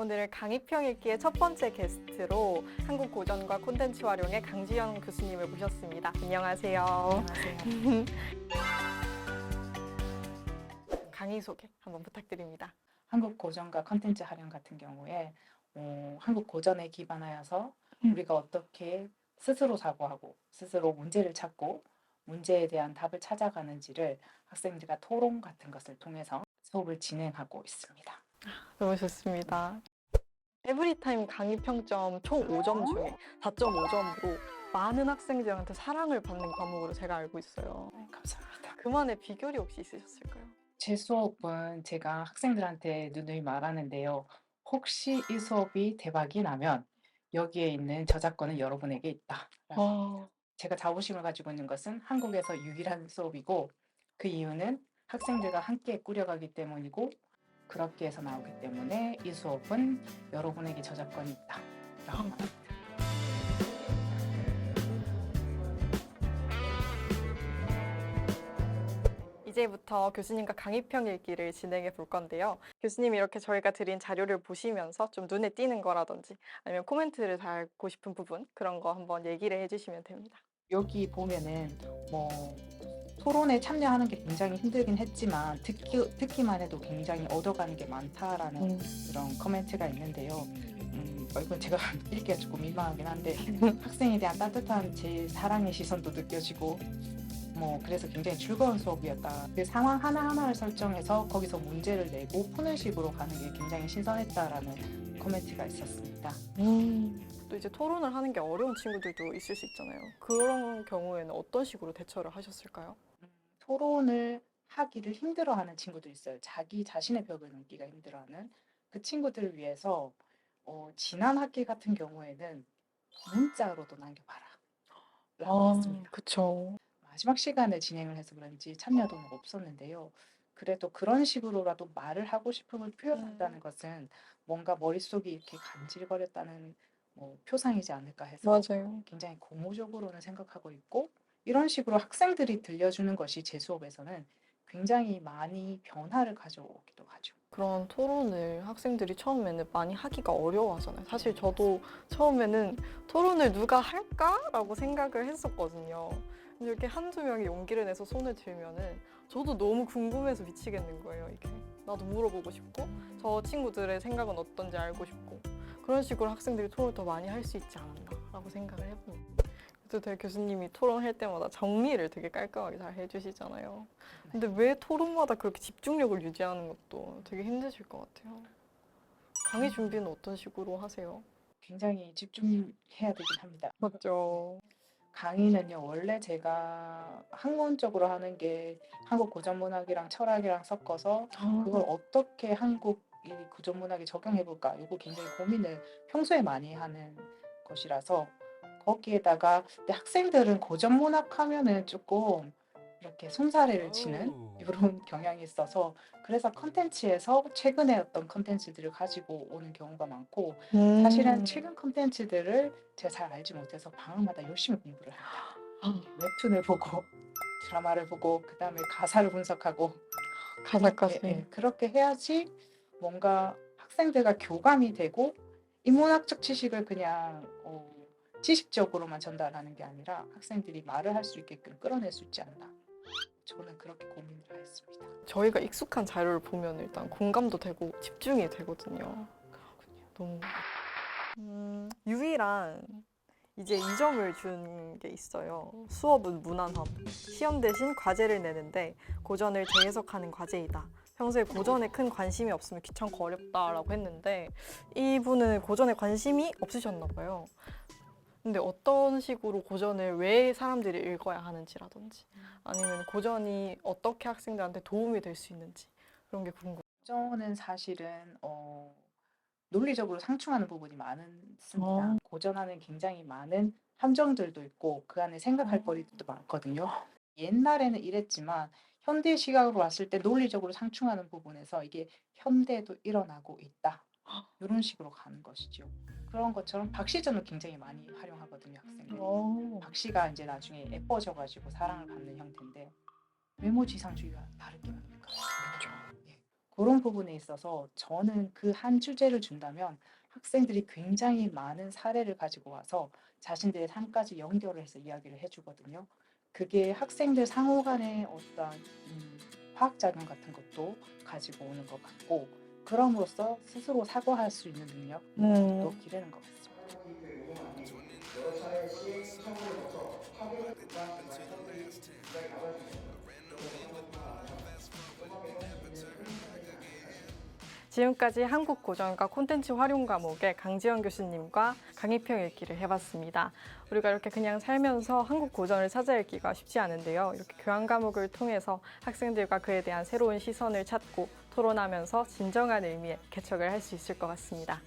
오늘 강의평 읽기의 첫 번째 게스트로 한국 고전과 콘텐츠 활용의 강지영 교수님을 모셨습니다. 안녕하세요. 안녕하세요. 강의 소개 한번 부탁드립니다. 한국 고전과 컨텐츠 활용 같은 경우에 어, 한국 고전에 기반하여서 음. 우리가 어떻게 스스로 사고하고 스스로 문제를 찾고 문제에 대한 답을 찾아가는지를 학생들과 토론 같은 것을 통해서 수업을 진행하고 있습니다. 너무 좋습니다. 에브리타임 강의 평점 총 5점 중에 4.5점으로 많은 학생들한테 사랑을 받는 과목으로 제가 알고 있어요. 네, 감사합니다. 그만의 비결이 혹시 있으셨을까요? 제 수업은 제가 학생들한테 누누이 말하는데요. 혹시 이 수업이 대박이 나면 여기에 있는 저작권은 여러분에게 있다. 어, 제가 자부심을 가지고 있는 것은 한국에서 유일한 수업이고 그 이유는 학생들과 함께 꾸려가기 때문이고 그렇게 해서 나오기 때문에 이 수업은 여러분에게 저작권이 있다. 라고 말합니다. 이제부터 교수님과 강의평 읽기를 진행해 볼 건데요. 교수님이 이렇게 저희가 드린 자료를 보시면서 좀 눈에 띄는 거라든지 아니면 코멘트를 달고 싶은 부분 그런 거 한번 얘기를 해주시면 됩니다. 여기 보면은 뭐 토론에 참여하는 게 굉장히 힘들긴 했지만 듣기, 듣기만 해도 굉장히 얻어가는 게 많다라는 그런 코멘트가 있는데요. 음, 어, 이건 제가 읽기가 조금 민망하긴 한데 학생에 대한 따뜻한 제 사랑의 시선도 느껴지고 뭐 그래서 굉장히 즐거운 수업이었다. 그 상황 하나하나를 설정해서 거기서 문제를 내고 푸는 식으로 가는 게 굉장히 신선했다라는 코멘트가 있었습니다. 또 이제 토론을 하는 게 어려운 친구들도 있을 수 있잖아요. 그런 경우에는 어떤 식으로 대처를 하셨을까요? 음, 토론을 하기를 힘들어하는 친구도 있어요. 자기 자신의 벽을 넘기가 힘들어하는 그 친구들을 위해서 어, 지난 학기 같은 경우에는 문자로도 남겨봐라. 라고 했습니다. 그쵸. 마지막 시간에 진행을 해서 그런지 참여도는 없었는데요. 그래도 그런 식으로라도 말을 하고 싶음을 표현한다는 음. 것은 뭔가 머릿속이 이렇게 간질거렸다는 뭐 표상이지 않을까 해서 맞아요. 굉장히 고무적으로는 생각하고 있고 이런 식으로 학생들이 들려주는 것이 제 수업에서는 굉장히 많이 변화를 가져오기도 하죠. 그런 토론을 학생들이 처음에는 많이 하기가 어려워하잖아요. 사실 저도 처음에는 토론을 누가 할까라고 생각을 했었거든요. 이렇게 한두 명이 용기를 내서 손을 들면은 저도 너무 궁금해서 미치겠는 거예요, 이게. 나도 물어보고 싶고, 저 친구들의 생각은 어떤지 알고 싶고, 그런 식으로 학생들이 토론을 더 많이 할 수 있지 않았나라고 생각을 해봅니다. 되게 교수님이 토론할 때마다 정리를 되게 깔끔하게 잘 해주시잖아요. 근데 왜 토론마다 그렇게 집중력을 유지하는 것도 되게 힘드실 것 같아요. 강의 준비는 어떤 식으로 하세요? 굉장히 집중해야 되긴 합니다. 맞죠. 강의는요, 원래 제가 학문적으로 하는 게 한국 고전문학이랑 철학이랑 섞어서 그걸 어떻게 한국 이 고전문학에 적용해 볼까 이거 굉장히 고민을 평소에 많이 하는 것이라서 거기에다가 근데 학생들은 고전 문학 하면은 조금 이렇게 손사래를 치는 이런 경향이 있어서 그래서 컨텐츠에서 최근에 어떤 컨텐츠들을 가지고 오는 경우가 많고 음. 사실은 최근 컨텐츠들을 제가 잘 알지 못해서 방학마다 열심히 공부를 합니다. 웹툰을 보고 드라마를 보고 그 다음에 가사를 분석하고 가사까지. 예, 예, 그렇게 해야지 뭔가 학생들과 교감이 되고 인문학적 지식을 그냥 어, 지식적으로만 전달하는 게 아니라 학생들이 말을 할 수 있게끔 끌어낼 수 있지 않나. 저는 그렇게 고민을 했습니다. 저희가 익숙한 자료를 보면 일단 공감도 되고 집중이 되거든요. 너무 음, 유일한 이제 이점을 준 게 있어요. 수업은 무난함. 시험 대신 과제를 내는데 고전을 재해석하는 과제이다. 평소에 고전에 큰 관심이 없으면 귀찮고 어렵다라고 했는데 이분은 고전에 관심이 없으셨나 봐요. 근데 어떤 식으로 고전을 왜 사람들이 읽어야 하는지라든지 아니면 고전이 어떻게 학생들한테 도움이 될 수 있는지 그런 게 궁금해요. 고전은 사실은 어, 논리적으로 상충하는 부분이 많습니다. 어. 고전하는 굉장히 많은 함정들도 있고 그 안에 생각할 어. 거리도 많거든요. 옛날에는 이랬지만 현대 시각으로 봤을 때 논리적으로 상충하는 부분에서 이게 현대에도 일어나고 있다. 이런 식으로 가는 것이죠. 그런 것처럼 박시전을 굉장히 많이 활용하거든요, 학생들이. 어. 박씨가 이제 나중에 예뻐져가지고 사랑을 받는 형태인데 외모 지상주의와 다를 게 뭡니까? 예. 그런 부분에 있어서 저는 그 한 주제를 준다면 학생들이 굉장히 많은 사례를 가지고 와서 자신들의 삶까지 연결을 해서 이야기를 해주거든요. 그게 학생들 상호 간의 어떤 음, 화학 작용 같은 것도 가지고 오는 것 같고 그럼으로써 스스로 사고할 수 있는 능력도 음, 기르는 것 같습니다. 지금까지 한국 고전과 콘텐츠 활용 과목의 강지영 교수님과 강의평 읽기를 해봤습니다. 우리가 이렇게 그냥 살면서 한국 고전을 찾아 읽기가 쉽지 않은데요. 이렇게 교양 과목을 통해서 학생들과 그에 대한 새로운 시선을 찾고 토론하면서 진정한 의미의 개척을 할 수 있을 것 같습니다.